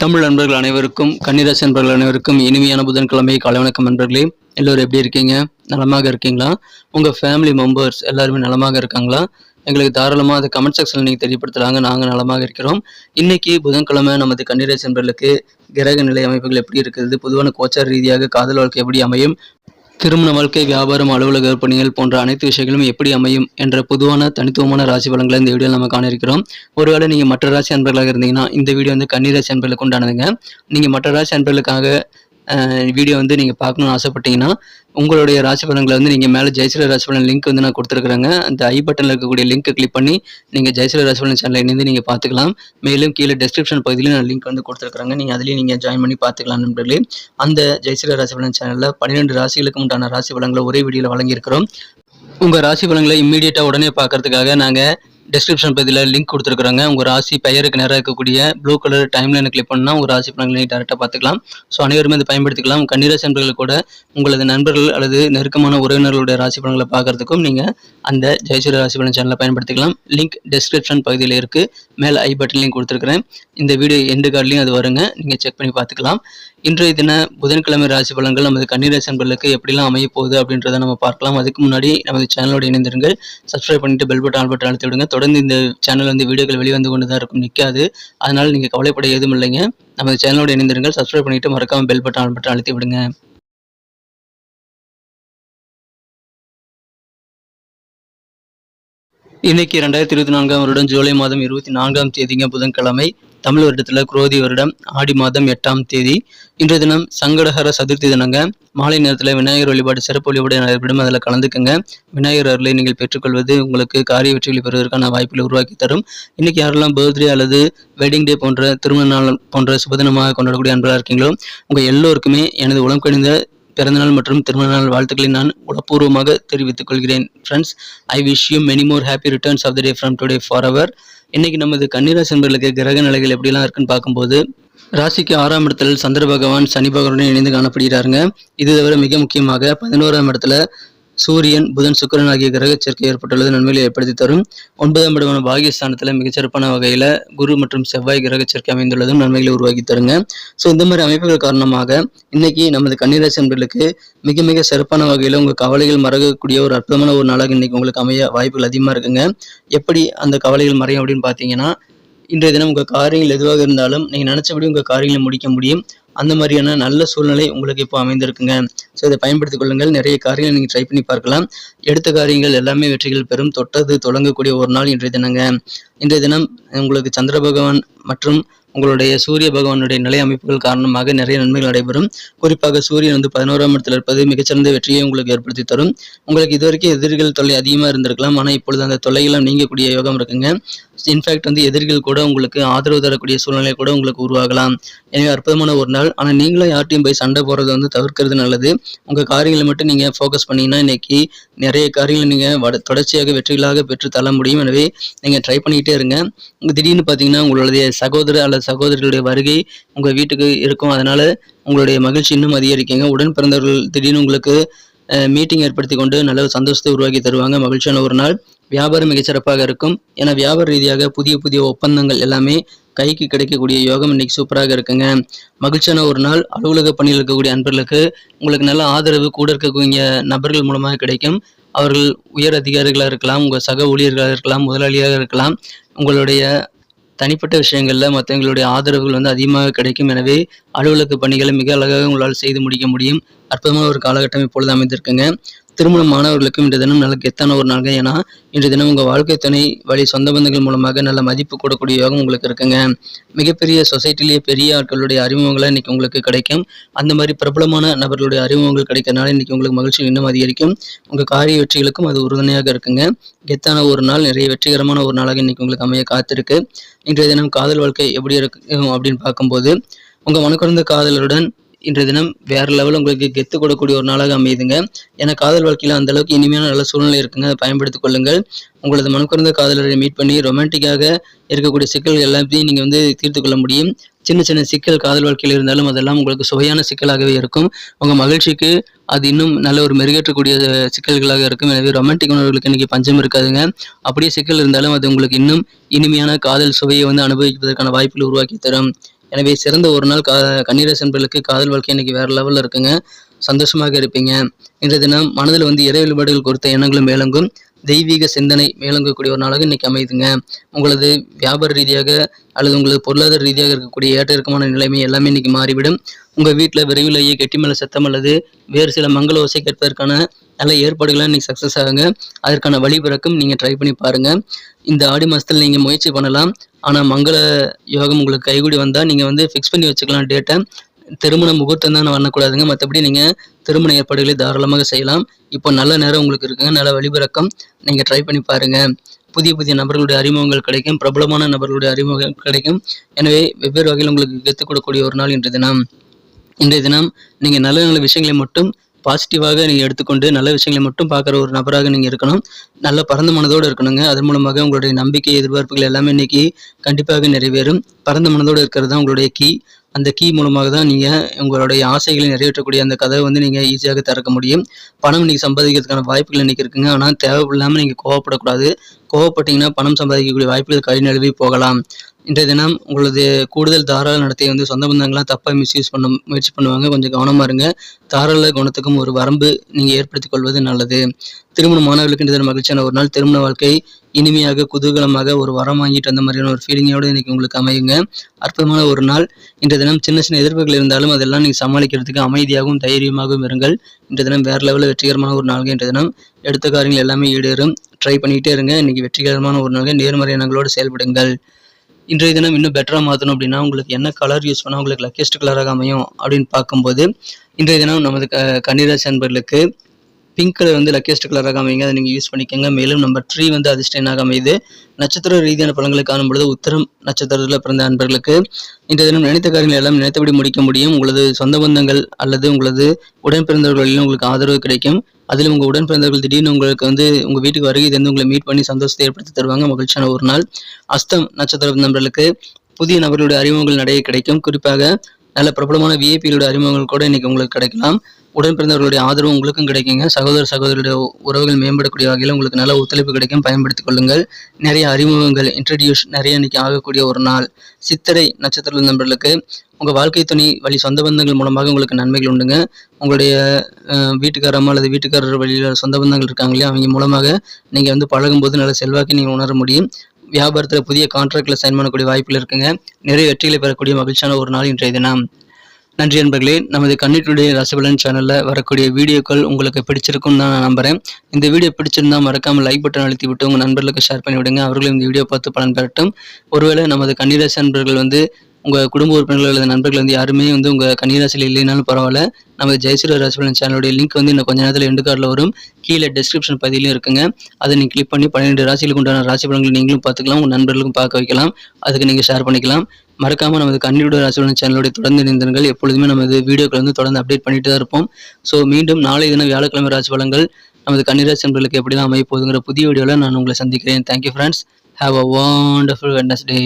தமிழ் நண்பர்கள் அனைவருக்கும் கன்னிராசி நண்பர்கள் அனைவருக்கும் இனிமையான புதன்கிழமை காலை வணக்கம் நண்பர்களே. எல்லோரும் எப்படி இருக்கீங்க? நலமாக இருக்கீங்களா? உங்கள் ஃபேமிலி மெம்பர்ஸ் எல்லாருமே நலமாக இருக்காங்களா? எங்களுக்கு தாராளமாக அதை கமெண்ட் செக்ஷனில் நீங்கள் தெரியப்படுத்துகிறாங்க நாங்கள் நலமாக இருக்கிறோம். இன்னைக்கு புதன்கிழமை நமது கன்னிராசி நண்பர்களுக்கு கிரக நிலை அமைப்புகள் எப்படி இருக்குது? பொதுவான கோச்சார் ரீதியாக காதல் வாழ்க்கை எப்படி அமையும்? திருமண வாழ்க்கை வியாபாரம் அலுவலக பணிகள் போன்ற அனைத்து விஷயங்களும் எப்படி அமையும் என்ற பொதுவான தனித்துவமான ராசி பலன்களை இந்த வீடியோவில் நம்ம காண இருக்கிறோம் ஒருவேளை நீங்கள் மற்ற ராசி அன்பர்களாக இருந்தீங்கன்னா இந்த வீடியோ வந்து கன்னிராசி அன்பர்களுக்கு உண்டானதுங்க. நீங்கள் மற்ற ராசி அன்பர்களுக்காக வீடியோ வந்து நீங்கள் பார்க்கணும்னு ஆசைப்பட்டீங்கன்னா உங்களுடைய ராசி பலன்களை வந்து நீங்கள் மேலே ஜெயசில ராசி பலன் லிங்க் வந்து நான் கொடுத்துருக்குறேங்க. அந்த ஐ பட்டனில் இருக்கக்கூடிய லிங்க்கை கிளிக் பண்ணி நீங்கள் ஜெயசில ராசி பலன் சேனலில் இணைந்து நீங்கள் பார்த்துக்கலாம். மேலும் கீழே டெஸ்கிரிப்ஷன் பகுதியில் நான் லிங்க் வந்து கொடுத்துருக்குறேங்க. நீங்கள் அதுலேயும் நீங்கள் ஜாயின் பண்ணி பார்த்துக்கலாம் நண்பர்களே. அந்த ஜெயசில ராசி பலன் சேனலில் பன்னிரெண்டு ராசிகளுக்கு உண்டான ராசி பலன்களை ஒரே வீடியோவில் வழங்கியிருக்கிறோம். உங்கள் ராசி பலன்களை இம்மீடியட்டாக உடனே பார்க்கறதுக்காக நாங்கள் டிஸ்கிரிப்ஷன் பகுதியில் லிங்க் கொடுத்துருக்குறாங்க. உங்கள் ராசி பெயருக்கு நேராக இருக்கக்கூடிய ப்ளூ கலர் டைம்லைனை கிளிக் பண்ணால் உங்கள் ராசி பலன்களை டேரெக்டாக பார்த்துக்கலாம். ஸோ அனைவருமே இதை பயன்படுத்திக்கலாம். கன்னிராசி நண்பர்கள் கூட உங்களது நண்பர்கள் அல்லது நெருக்கமான உறவினர்களுடைய ராசி பலன்களை பார்க்கறதுக்கும் நீங்கள் அந்த ஜெயசூரிய ராசி பலன் சேனலை பயன்படுத்திக்கலாம். லிங்க் டிஸ்கிரிப்ஷன் பகுதியில் இருக்குது மேலே ஐ பட்டன்லையும் கொடுத்துருக்குறேன். இந்த வீடியோ எண்டு கார்ட்லையும் அது வருங்க. நீங்கள் செக் பண்ணி பார்த்துக்கலாம். இன்றைய தின புதன்கிழமை ராசி பலன்கள் நமது கன்னிராசி நண்பர்களுக்கு எப்படிலாம் அமைய போகுது அப்படின்றத நம்ம பார்க்கலாம். அதுக்கு முன்னாடி நமது சேனலோட இணைந்திருங்கள். சப்ஸ்கிரைப் பண்ணிட்டு பெல் பட்டன் ஆல் பட்டன் அழுத்தி விடுங்க. தொடர்ந்து இந்த சேனல் வந்து வீடியோக்கள் வெளிவந்து கொண்டு தான் இருக்கும் நிற்காது அதனால் நீங்கள் கவலைப்பட எதுவும் இல்லைங்க. நம்ம சேனலோட இணைந்திருங்கள். சப்ஸ்கிரைப் பண்ணிட்டு மறக்காமல் பெல் பட்டன் பட்டம் பட்டன் அழுத்தி விடுங்க. இன்றைக்கி ரெண்டாயிரத்தி இருபத்தி நான்காம் வருடம் ஜூலை மாதம் இருபத்தி நான்காம் தேதிங்க புதன்கிழமை. தமிழ் வருடத்தில் குரோதி வருடம் ஆடி மாதம் எட்டாம் தேதி. இன்றைய தினம் சங்கடஹர சதுர்த்தி தினங்க. மாலை நேரத்தில் விநாயகர் வழிபாடு சிறப்பு வழிபாடு நடைபெறும் அதில் கலந்துக்குங்க. விநாயகர் அருளை நீங்கள் பெற்றுக்கொள்வது உங்களுக்கு காரிய வெற்றிகளை பெறுவதற்கான வாய்ப்புகளை உருவாக்கி தரும். இன்னைக்கு யாரெல்லாம் பர்த்டே அல்லது வெட்டிங் டே போன்ற திருமண நாள் போன்ற சுபதினமாக கொண்டாடக்கூடிய அன்பராக இருக்கீங்களோ உங்கள் எல்லோருக்குமே எனது உளம் கணிந்த பிறந்தநாள் மற்றும் திருமண நாள் வாழ்த்துக்களை நான் உளப்பூர்வமாக தெரிவித்துக் கொள்கிறேன். Friends I wish you many more happy returns of the day from today for our இன்னைக்கு நமது கன்னிராசி நண்பர்களுக்கு கிரக நிலைகள் எப்படிலாம் இருக்குன்னு பார்க்கும்போது ராசிக்கு ஆறாம் இடத்தில் சந்திர பகவான் சனி பகவானுடன் இணைந்து காணப்படுகிறாருங்க. இது தவிர மிக முக்கியமாக பதினோராம் இடத்துல சூரியன் புதன் சுக்கிரன் ஆகிய கிரக சேர்க்கை ஏற்பட்டுள்ளது. நன்மைகளை ஏற்படுத்தி தரும். ஒன்பதாம் இடமான பாகியஸ்தானத்தில் மிகச்சிறப்பான வகையில் குரு மற்றும் செவ்வாய் கிரக சேர்க்கை அமைந்துள்ளதும் நன்மைகளை உருவாக்கி தருங்க. ஸோ இந்த மாதிரி அமைப்புகள் காரணமாக இன்னைக்கு நமது கன்னிராசி நண்பர்களுக்கு மிக மிக சிறப்பான வகையில் உங்கள் கவலைகள் மறக்கக்கூடிய ஒரு அற்புதமான ஒரு நாளாக இன்னைக்கு உங்களுக்கு அமைய வாய்ப்புகள் அதிகமாக இருக்குங்க. எப்படி அந்த கவலைகள் மறையும் அப்படின்னு பார்த்தீங்கன்னா இன்றைய தினம் உங்கள் காரியங்கள் எதுவாக இருந்தாலும் நீங்கள் நினச்சபடி உங்கள் காரியங்களை முடிக்க முடியும். அந்த மாதிரியான நல்ல சூழ்நிலை உங்களுக்கு இப்போ அமைந்திருக்குங்க. ஸோ இதை பயன்படுத்திக் கொள்ளுங்கள். நிறைய காரியங்கள் நீங்கள் ட்ரை பண்ணி பார்க்கலாம். எடுத்த காரியங்கள் எல்லாமே வெற்றிகள் பெறும். தொட்டது தொடங்கக்கூடிய ஒரு நாள் இன்றைய தினங்க. இன்றைய தினம் உங்களுக்கு சந்திர பகவான் மற்றும் உங்களுடைய சூரிய பகவானுடைய நிலை அமைப்புகள் காரணமாக நிறைய நன்மைகள் நடைபெறும். குறிப்பாக சூரியன் வந்து பதினோராம் இடத்துல இருப்பது மிகச்சிறந்த வெற்றியை உங்களுக்கு ஏற்படுத்தி தரும். உங்களுக்கு இதுவரைக்கும் எதிரிகள் தொல்லை அதிகமாக இருந்திருக்கலாம். ஆனால் இப்பொழுது அந்த தொல்லையெல்லாம் நீங்கக்கூடிய யோகம் இருக்குங்க. இன்ஃபேக்ட் வந்து எதிரிகள் கூட உங்களுக்கு ஆதரவு தரக்கூடிய சூழ்நிலை கூட உங்களுக்கு உருவாகலாம். எனவே அற்புதமான ஒரு நாள். ஆனால் நீங்களும் யார்ட்டையும் போய் சண்டை போடுறது வந்து தவிர்க்கிறது நல்லது. உங்கள் காரியங்களை மட்டும் நீங்கள் ஃபோக்கஸ் பண்ணிங்கன்னா இன்னைக்கு நிறைய காரியங்களை நீங்கள் வட தொடர்ச்சியாக வெற்றிகளாக பெற்று தள்ள முடியும். எனவே நீங்கள் ட்ரை பண்ணிக்கிட்டே இருங்க. உங்கள் திடீர்னு பார்த்தீங்கன்னா உங்களுடைய சகோதர அல்லது சகோதரிகளுடைய வருகை உங்கள் வீட்டுக்கு இருக்கும். அதனால் உங்களுடைய மகிழ்ச்சி இன்னும் அதிகரிக்குங்க. உடன் பிறந்தவர்கள் திடீர்னு உங்களுக்கு மீட்டிங் ஏற்படுத்தி கொண்டு நல்ல சந்தோஷத்தை உருவாக்கி தருவாங்க. மகிழ்ச்சியான ஒரு நாள். வியாபாரம் மிகச்சிறப்பாக இருக்கும். ஏன்னா வியாபார ரீதியாக புதிய புதிய ஒப்பந்தங்கள் எல்லாமே கைக்கு கிடைக்கக்கூடிய யோகம் இன்னைக்கு சூப்பராக இருக்குங்க. மகிழ்ச்சியான ஒரு நாள். அலுவலக பணியில் இருக்கக்கூடிய அன்பர்களுக்கு உங்களுக்கு நல்ல ஆதரவு கூட இருக்கக்கூடிய நபர்கள் மூலமாக கிடைக்கும். அவர்கள் உயர் அதிகாரிகளாக இருக்கலாம். உங்கள் சக ஊழியர்களாக இருக்கலாம். முதலாளியாக இருக்கலாம். உங்களுடைய தனிப்பட்ட விஷயங்களில் மற்றவங்களுடைய ஆதரவுகள் வந்து அதிகமாக கிடைக்கும். எனவே அலுவலக பணிகளை மிக அழகாக உங்களால் செய்து முடிக்க முடியும். அற்புதமான ஒரு காலகட்டம் இப்பொழுது அமைந்திருக்குங்க. திருமணம் மாணவர்களுக்கும் இன்றைய தினம் நல்ல கெத்தான ஒரு நாள்ங்க. ஏன்னா இன்று தினம் உங்கள் வாழ்க்கை துணை வழி சொந்த பந்தங்கள் மூலமாக நல்ல மதிப்பு கூடக்கூடிய யோகம் உங்களுக்கு இருக்குங்க. மிகப்பெரிய சொசைட்டிலேயே பெரிய ஆட்களுடைய அறிமுகங்களை இன்னைக்கு உங்களுக்கு கிடைக்கும். அந்த மாதிரி பிரபலமான நபர்களுடைய அறிமுகங்கள் கிடைக்கிறதுனால இன்னைக்கு உங்களுக்கு மகிழ்ச்சி இன்னும் அதிகரிக்கும். உங்கள் காரிய வெற்றிகளுக்கும் அது உறுதுணையாக இருக்குங்க. கெத்தான ஒரு நாள் நிறைய வெற்றிகரமான ஒரு நாளாக இன்றைக்கி உங்களுக்கு அமைய காத்திருக்கு. இன்றைய தினம் காதல் வாழ்க்கை எப்படி இருக்கும் அப்படின்னு பார்க்கும்போது உங்கள் மனக்குறந்த காதலருடன் இன்றைய தினம் வேறு லெவலில் உங்களுக்கு கெத்து கொடுக்கக்கூடிய ஒரு நாளாக அமையுதுங்க. ஏன்னா காதல் வாழ்க்கையில் அந்த அளவுக்கு இனிமையான நல்ல சூழ்நிலை இருக்குங்க. அதை பயன்படுத்திக் கொள்ளுங்கள். உங்களது மனக்குறந்த காதலரை மீட் பண்ணி ரொமான்டிக்காக இருக்கக்கூடிய சிக்கல்கள் எல்லாத்தையும் நீங்கள் வந்து தீர்த்து கொள்ள முடியும். சின்ன சின்ன சிக்கல் காதல் வாழ்க்கையில் இருந்தாலும் அதெல்லாம் உங்களுக்கு சுவையான சிக்கலாகவே இருக்கும். உங்கள் மகிழ்ச்சிக்கு அது இன்னும் நல்ல ஒரு மெருகேற்றக்கூடிய சிக்கல்களாக இருக்கும். எனவே ரொமான்டிக் உணர்வுகளுக்கு இன்னைக்கு பஞ்சம் இருக்காதுங்க. அப்படியே சிக்கல் இருந்தாலும் அது உங்களுக்கு இன்னும் இனிமையான காதல் சுவையை வந்து அனுபவிப்பதற்கான வாய்ப்புகள் உருவாக்கி தரும். எனவே சிறந்த ஒரு நாள் கா கன்னிராசி காதல் வாழ்க்கை இன்னைக்கு வேற லெவலில் இருக்குங்க. சந்தோஷமாக இருப்பீங்க. இன்றைய தினம் மனதில் வந்து இறை வழிபாடுகள் குறித்த எண்ணங்களும் மேலங்கும். தெய்வீக சிந்தனை மேலங்கக்கூடிய ஒரு நாளாக இன்னைக்கு அமையுதுங்க. உங்களது வியாபார ரீதியாக அல்லது உங்களது பொருளாதார ரீதியாக இருக்கக்கூடிய ஏற்ற இறக்கமான நிலைமை எல்லாமே இன்னைக்கு மாறிவிடும். உங்கள் வீட்டில் விரைவிலேயே கெட்டி மேலே சத்தம் அல்லது வேறு சில மங்கள ஓசை கேட்பதற்கான நல்ல ஏற்பாடுகள்லாம் இன்னைக்கு சக்ஸஸ் ஆகுங்க. அதற்கான வழிபிறக்கும் நீங்கள் ட்ரை பண்ணி பாருங்கள் இந்த ஆடி மாதத்தில் நீங்கள் முயற்சி பண்ணலாம். ஆனால் மங்கள யோகம் உங்களுக்கு கைகூடி வந்தால் நீங்கள் வந்து ஃபிக்ஸ் பண்ணி வச்சுக்கலாம் டேட்டை திருமண முகூர்த்தம் தான் வரக்கூடாதுங்க. மற்றபடி நீங்கள் திருமண ஏற்பாடுகளை தாராளமாக செய்யலாம். இப்போ நல்ல நேரம் உங்களுக்கு இருக்குங்க. நல்ல வழிபிறக்கம் நீங்கள் ட்ரை பண்ணி பாருங்கள் புதிய புதிய நபர்களுடைய அறிமுகங்கள் கிடைக்கும். பிரபலமான நபர்களுடைய அறிமுகம் கிடைக்கும். எனவே வெவ்வேறு வகையில் உங்களுக்கு கற்றுக் கொடுக்கக்கூடிய ஒரு நாள் இன்றைய தினம். இன்றைய தினம் நீங்கள் நல்ல நல்ல விஷயங்களை மட்டும் பாசிட்டிவாக நீங்கள் எடுத்துக்கொண்டு நல்ல விஷயங்களை மட்டும் பார்க்குற ஒரு நபராக நீங்கள் இருக்கணும். நல்ல பரந்த மனதோடு இருக்கணுங்க. அதன் மூலமாக உங்களுடைய நம்பிக்கை எதிர்பார்ப்புகள் எல்லாமே இன்னைக்கு கண்டிப்பாக நிறைவேறும். பரந்த மனதோடு இருக்கிறது தான் உங்களுடைய கீ அந்த கீ மூலமாக தான் நீங்கள் உங்களுடைய ஆசைகளை நிறைவேற்றக்கூடிய அந்த கதவை வந்து நீங்கள் ஈஸியாக திறக்க முடியும். பணம் இன்னைக்கு சம்பாதிக்கிறதுக்கான வாய்ப்புகள் இன்றைக்கி இருக்குங்க. ஆனால் தேவையில்லாமல் நீங்கள் கோவப்படக்கூடாது. கோவப்பட்டீங்கன்னா பணம் சம்பாதிக்கக்கூடிய வாய்ப்புகள் கை நழுவி போகலாம். இன்றைய தினம் உங்களது கூடுதல் தாராள நடத்தை வந்து சொந்த பந்தங்களாம் தப்பாக மிஸ்யூஸ் பண்ண முயற்சி பண்ணுவாங்க. கொஞ்சம் கவனமாக இருங்க. தாராள குணத்துக்கும் ஒரு வரம்பு நீங்கள் ஏற்படுத்திக் கொள்வது நல்லது. திருமண மாணவர்களுக்கு இன்றைய மகிழ்ச்சியான ஒரு நாள். திருமண வாழ்க்கை இனிமையாக குதூகலமாக ஒரு வரம் வாங்கிட்டு வந்த மாதிரியான ஒரு ஃபீலிங்கோடு இன்னைக்கு உங்களுக்கு அமையுங்க. அற்புதமான ஒரு நாள். இன்றைய தினம் சின்ன சின்ன எதிர்ப்புகள் இருந்தாலும் அதெல்லாம் நீங்கள் சமாளிக்கிறதுக்கு அமைதியாகவும் தைரியமாகவும் இருங்கள். இன்றைய தினம் வேறு லெவலில் வெற்றிகரமான ஒரு நாள் இன்றைய தினம். எடுத்த காரியங்கள் எல்லாமே ஈடேறும். ட்ரை பண்ணிக்கிட்டே இருங்க. இன்னைக்கு வெற்றிகரமான ஒரு நாள் நேர்மறை எண்ணங்களோடு செயல்படுங்கள். இன்றைய தினம் இன்னும் பெட்டராக மாற்றணும் அப்படின்னா உங்களுக்கு என்ன கலர் யூஸ் பண்ணால் உங்களுக்கு லக்கியஸ்ட் கலராக அமையும் அப்படின்னு பார்க்கும்போது இன்றைய தினம் நமது க கன்னிராசி அன்பர்களுக்கு பிங்க் கலர் வந்து லக்கியஸ்ட் கலராக அமைங்க அதை நீங்கள் யூஸ் பண்ணிக்கோங்க. மேலும் நம்பர் த்ரீ வந்து அதிர்ஷ்டனாக அமையுது? நட்சத்திர ரீதியான பழங்களை காணும் பொழுது உத்தரம் நட்சத்திரத்தில் பிறந்த அன்பர்களுக்கு இன்றைய தினம் நினைத்த காரியங்கள் எல்லாம் நினைத்தபடி முடிக்க முடியும். உங்களது சொந்த பந்தங்கள் அல்லது உங்களது உடன் பிறந்தவர்களிலும் உங்களுக்கு ஆதரவு கிடைக்கும். அதில் உங்கள் உடன் பிறந்தவர்கள் திடீர்னு உங்களுக்கு வந்து உங்கள் வீட்டுக்கு வருகை தந்து உங்களை மீட் பண்ணி சந்தோஷத்தை ஏற்படுத்தி தருவாங்க. மகிழ்ச்சியான ஒரு நாள். அஸ்தம் நட்சத்திர நண்பர்களுக்கு புதிய நபர்களுடைய அறிமுகங்கள் நிறைய கிடைக்கும். குறிப்பாக நல்ல பிரபலமான விஐபிகளுடைய அறிமுகங்கள் கூட இன்னைக்கு உங்களுக்கு கிடைக்கலாம். உடன் பிறந்தவர்களுடைய ஆதரவு உங்களுக்கும் கிடைக்குங்க. சகோதர சகோதரியுடைய உறவுகள் மேம்படக்கூடிய வகையில் உங்களுக்கு நல்ல ஒத்துழைப்பு கிடைக்கும். பயன்படுத்திக் கொள்ளுங்கள். நிறைய அறிமுகங்கள் இன்ட்ரடியூஸ் நிறைய இன்னைக்கு ஆகக்கூடிய ஒரு நாள். சித்திரை நட்சத்திர நண்பர்களுக்கு உங்கள் வாழ்க்கை துணை வழி சொந்த பந்தங்கள் மூலமாக உங்களுக்கு நன்மைகள் உண்டுங்க. உங்களுடைய வீட்டுக்காரம்மா அல்லது வீட்டுக்காரர் வழியில் சொந்த பந்தங்கள் இருக்காங்க இல்லையா? அவங்க மூலமாக நீங்கள் வந்து பழகும்போது நல்ல செல்வாக்கை நீங்கள் உணர முடியும். வியாபாரத்தில் புதிய கான்ட்ராக்டில் சைன் பண்ணக்கூடிய வாய்ப்புகள் இருக்குங்க. நிறைய வெற்றிகளை பெறக்கூடிய மகிழ்ச்சியான ஒரு நாள் இன்றைய தினம். நன்றி நண்பர்களே நமது கண்ணீட்டுடைய ரசபலன் சேனலில் வரக்கூடிய வீடியோக்கள் உங்களுக்கு பிடிச்சிருக்கும்னு தான் நான் நம்புகிறேன் இந்த வீடியோ பிடிச்சிருந்தா மறக்காமல் லைக் பட்டன் அழுத்தி விட்டு உங்கள் நண்பர்களுக்கு ஷேர் பண்ணி விடுங்க அவர்களும் இந்த வீடியோ பார்த்து பலன் பெறட்டும். ஒருவேளை நமது கன்னிராசி நண்பர்கள் வந்து உங்கள் குடும்ப உறுப்பினர்கள் அல்லது நண்பர்கள் வந்து யாருமே வந்து உங்கள் கன்னிராசியில் இல்லைனாலும் பரவாயில்ல. நம்ம ஜெயஸ்ரீ ராசிபலன் சேனலுடைய லிங்க் வந்து இன்னும் கொஞ்ச நேரத்தில் எண்டு கார்டில் வரும். கீழே டிஸ்கிரிப்ஷன் பதிலையும் இருக்குங்க. அதை நீங்கள் கிளிக் பண்ணி பன்னிரெண்டு ராசிகளுக்கு உண்டான ராசி பலன்களை நீங்களும் பார்த்துக்கலாம். உங்கள் நண்பர்களுக்கும் பார்க்க வைக்கலாம். அதுக்கு நீங்கள் ஷேர் பண்ணிக்கலாம். மறக்காமல் நமது கண்ணியுடைய ராசிபலன் சேனலுடைய தொடர்ந்து இணைந்தர்கள் எப்பொழுதுமே நமது வீடியோக்கள் வந்து தொடர்ந்து அப்டேட் பண்ணிட்டு தான் இருப்போம். ஸோ மீண்டும் நாளை தினம் வியாழக்கிழமை ராசி பலன்கள் நமது கன்னிராசி நண்பர்களுக்கு எப்படி அமைய போகுதுங்கிற புதிய வீடியோவில் நான் உங்களை சந்திக்கிறேன். Thank you friends have a wonderful Wednesday